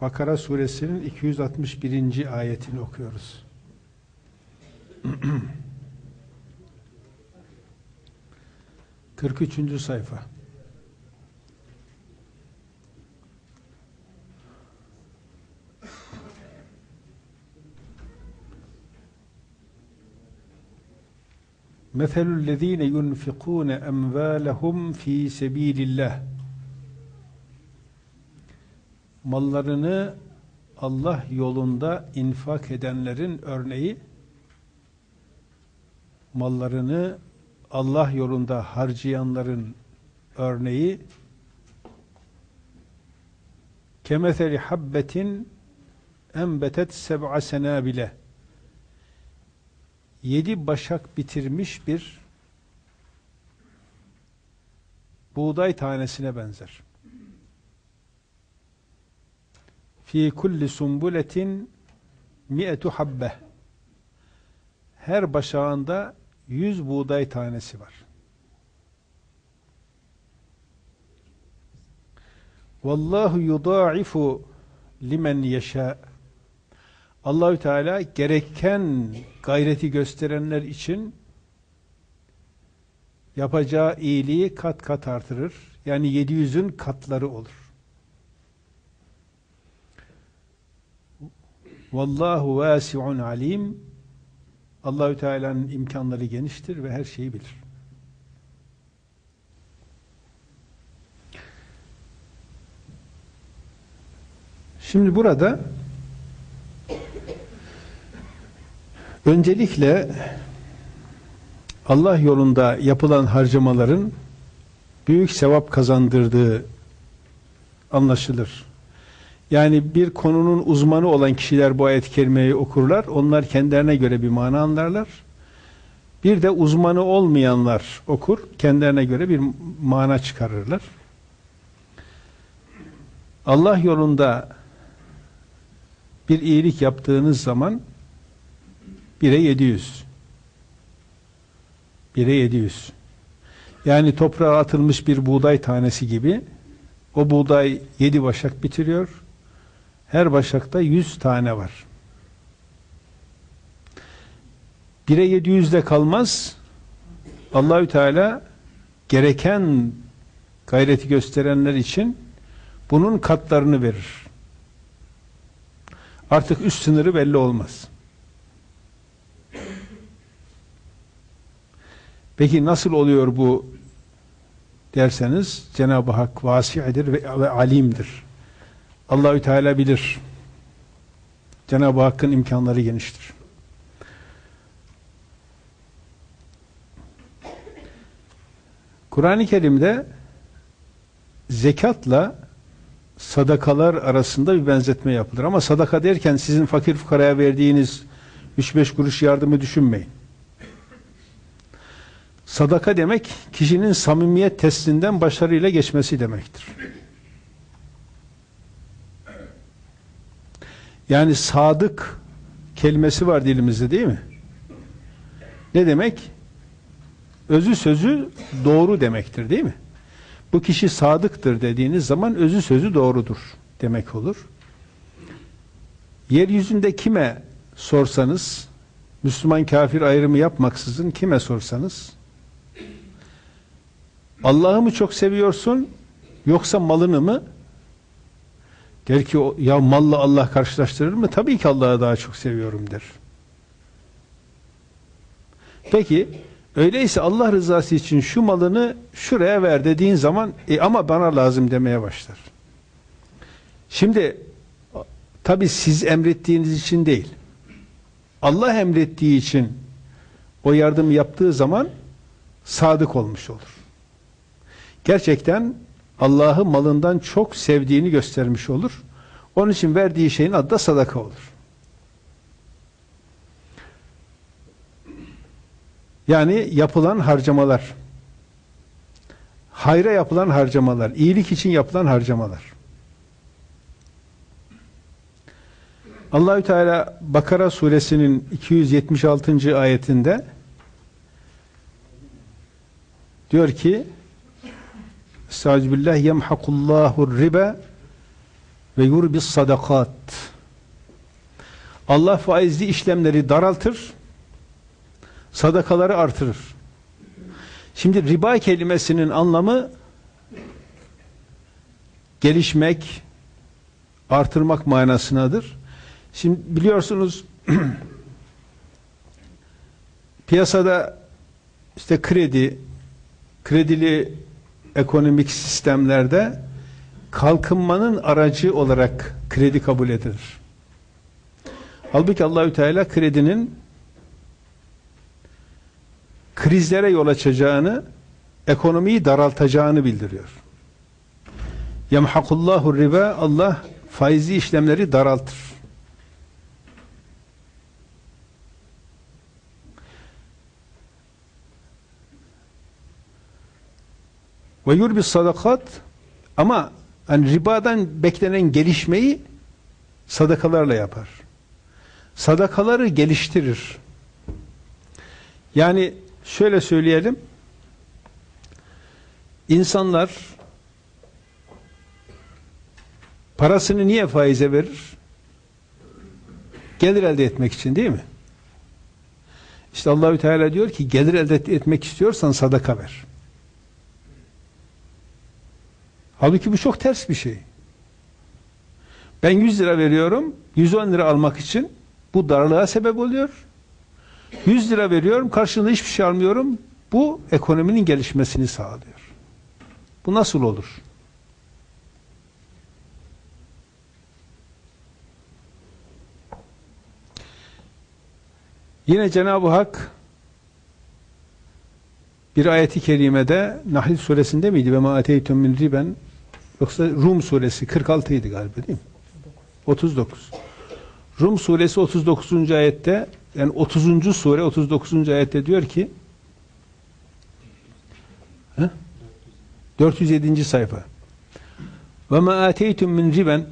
Bakara suresinin 261. ayetini okuyoruz. Kırk üçüncü sayfa. Meselüllezine yunfikune emvalehum fi sebilillah mallarını Allah yolunda infak edenlerin örneği mallarını Allah yolunda harcayanların örneği kemeseli habbetin enbetet seb'a senabile yedi başak bitirmiş bir buğday tanesine benzer. Fi kulli sumbuletin mi'etu habbe. Her başağında yüz buğday tanesi var. Vallahu yudaifu limen yeşâ. Allahü Teala gereken gayreti gösterenler için yapacağı iyiliği kat kat artırır. Yani 700'ün katları olur. Vallahu vasiun alim. Allahü Teala'nın imkanları geniştir ve her şeyi bilir. Şimdi burada öncelikle Allah yolunda yapılan harcamaların büyük sevap kazandırdığı anlaşılır. Yani bir konunun uzmanı olan kişiler bu ayet-i kerimeyi okurlar. Onlar kendilerine göre bir mana anlarlar. Bir de uzmanı olmayanlar okur. Kendilerine göre bir mana çıkarırlar. Allah yolunda bir iyilik yaptığınız zaman 1'e 700. 1'e 700. Yani toprağa atılmış bir buğday tanesi gibi o buğday 7 başak bitiriyor. Her başakta 100 tane var. 1'e 700 de kalmaz. Allahü Teala gereken gayreti gösterenler için bunun katlarını verir. Artık üst sınırı belli olmaz. Peki nasıl oluyor bu derseniz Cenab-ı Hak vasi'dir ve, ve alimdir. Allahü Teala bilir. Cenab-ı Hakk'ın imkanları geniştir. Kur'an-ı Kerim'de zekatla sadakalar arasında bir benzetme yapılır. Ama sadaka derken sizin fakir fukaraya verdiğiniz 3-5 kuruş yardımı düşünmeyin. Sadaka demek kişinin samimiyet testinden başarıyla geçmesi demektir. Yani sadık kelimesi var dilimizde değil mi? Ne demek? Özü sözü doğru demektir değil mi? Bu kişi sadıktır dediğiniz zaman özü sözü doğrudur demek olur. Yeryüzünde kime sorsanız, Müslüman kafir ayrımı yapmaksızın kime sorsanız, Allah'ı mı çok seviyorsun yoksa malını mı? Der ki ya malla Allah karşılaştırır mı? Tabii ki Allah'ı daha çok seviyorum der. Peki öyleyse Allah rızası için şu malını şuraya ver dediğin zaman e, ama bana lazım demeye başlar. Şimdi tabi siz emrettiğiniz için değil. Allah emrettiği için o yardım yaptığı zaman sadık olmuş olur. Gerçekten Allah'ı malından çok sevdiğini göstermiş olur. Onun için verdiği şeyin adı da sadaka olur. Yani yapılan harcamalar, hayra yapılan harcamalar, iyilik için yapılan harcamalar. Allahü Teala Bakara suresinin 276. ayetinde diyor ki Estağfirullah yemhakullahu riba ve yurbis sadakat. Allah faizli işlemleri daraltır, sadakaları artırır. Şimdi riba kelimesinin anlamı gelişmek, artırmak manasınadır. Şimdi biliyorsunuz piyasada işte kredi, kredili ekonomik sistemlerde kalkınmanın aracı olarak kredi kabul edilir. Halbuki Allahü Teala kredinin krizlere yol açacağını, ekonomiyi daraltacağını bildiriyor. Yemhakullahu riba Allah faizli işlemleri daraltır. Ve yurbi sadakat ama hani ribadan beklenen gelişmeyi sadakalarla yapar. Sadakaları geliştirir. Yani şöyle söyleyelim. İnsanlar parasını niye faize verir? Gelir elde etmek için değil mi? İşte Allahü Teala diyor ki gelir elde etmek istiyorsan sadaka ver. Halbuki bu çok ters bir şey. Ben 100 lira veriyorum, 110 lira almak için bu darlığa sebep oluyor. 100 lira veriyorum, karşılığında hiçbir şey almıyorum. Bu ekonominin gelişmesini sağlıyor. Bu nasıl olur? Yine Cenab-ı Hak bir ayeti kerimede Nahl suresinde miydi? Ve ma ateytum min riben yoksa Rum suresi 46 idi galiba değil mi? 39. Rum suresi 39. ayette yani 30. sure 39. ayette diyor ki he? 407. sayfa ve ma ateytum min riben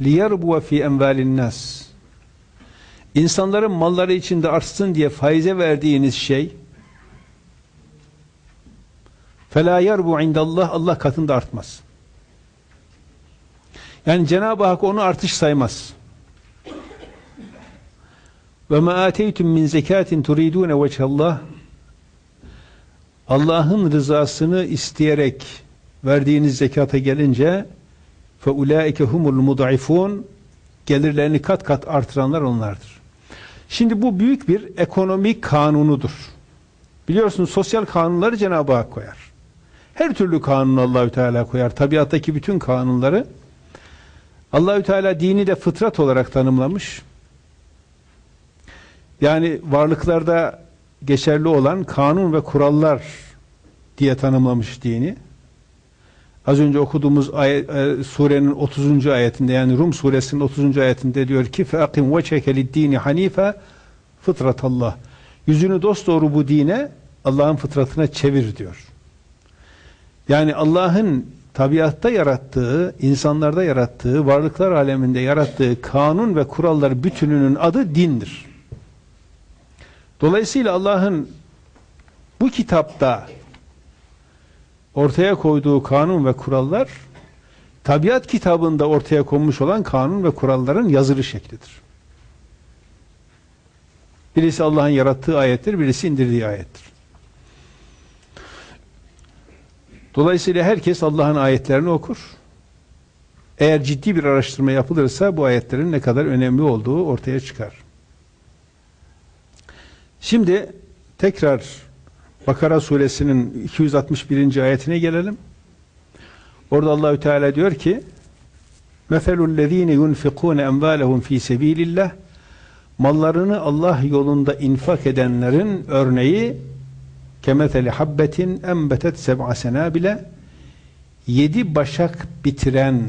liyarbu fi envalin nas İnsanların malları içinde artsın diye faize verdiğiniz şey فَلَا يَرْبُ indallah Allah katında artmaz. Yani Cenab-ı Hak onu artış saymaz. Ve ma ateytum min zekatin turidun veçhallah Allah'ın rızasını isteyerek verdiğiniz zekata gelince fe ulaike humul mud'ifun gelirlerini kat kat artıranlar onlardır. Şimdi bu büyük bir ekonomik kanunudur. Biliyorsunuz sosyal kanunları Cenab-ı Hak koyar. Her türlü kanunu Allahü Teala koyar. Tabiattaki bütün kanunları Allahü Teala dini de fıtrat olarak tanımlamış. Yani varlıklarda geçerli olan kanun ve kurallar diye tanımlamış dini. Az önce okuduğumuz ayet, e, surenin 30. ayetinde yani Rum suresinin 30. ayetinde diyor ki فَاقِمْ وَچَكَ لِلْد۪ينِ حَن۪يفَ fıtratallah. Yüzünü dosdoğru bu dine Allah'ın fıtratına çevir diyor. Yani Allah'ın tabiatta yarattığı, insanlarda yarattığı, varlıklar aleminde yarattığı kanun ve kurallar bütününün adı dindir. Dolayısıyla Allah'ın bu kitapta ortaya koyduğu kanun ve kurallar tabiat kitabında ortaya konmuş olan kanun ve kuralların yazılı şeklidir. Birisi Allah'ın yarattığı ayettir, birisi indirdiği ayettir. Dolayısıyla herkes Allah'ın ayetlerini okur. Eğer ciddi bir araştırma yapılırsa bu ayetlerin ne kadar önemli olduğu ortaya çıkar. Şimdi tekrar Bakara suresinin 261. ayetine gelelim. Orada Allahü Teala diyor ki: "Meselul lezine yunfikun emvalehum fi sabilillah" Mallarını Allah yolunda infak edenlerin örneği kemeteli habbetin embetet seb'a senabile yedi başak bitiren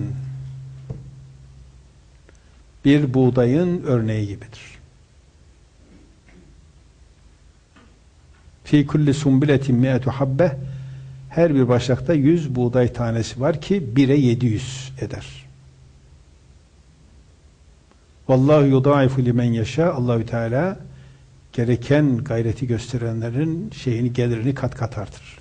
bir buğdayın örneği gibidir. Fi kulli sumbiletin mi'etu habbe her bir başakta yüz buğday tanesi var ki bire yedi yüz eder. Vallahu yudaifu limen yaşa Allahü Teala gereken gayreti gösterenlerin şeyini gelirini kat kat artırır.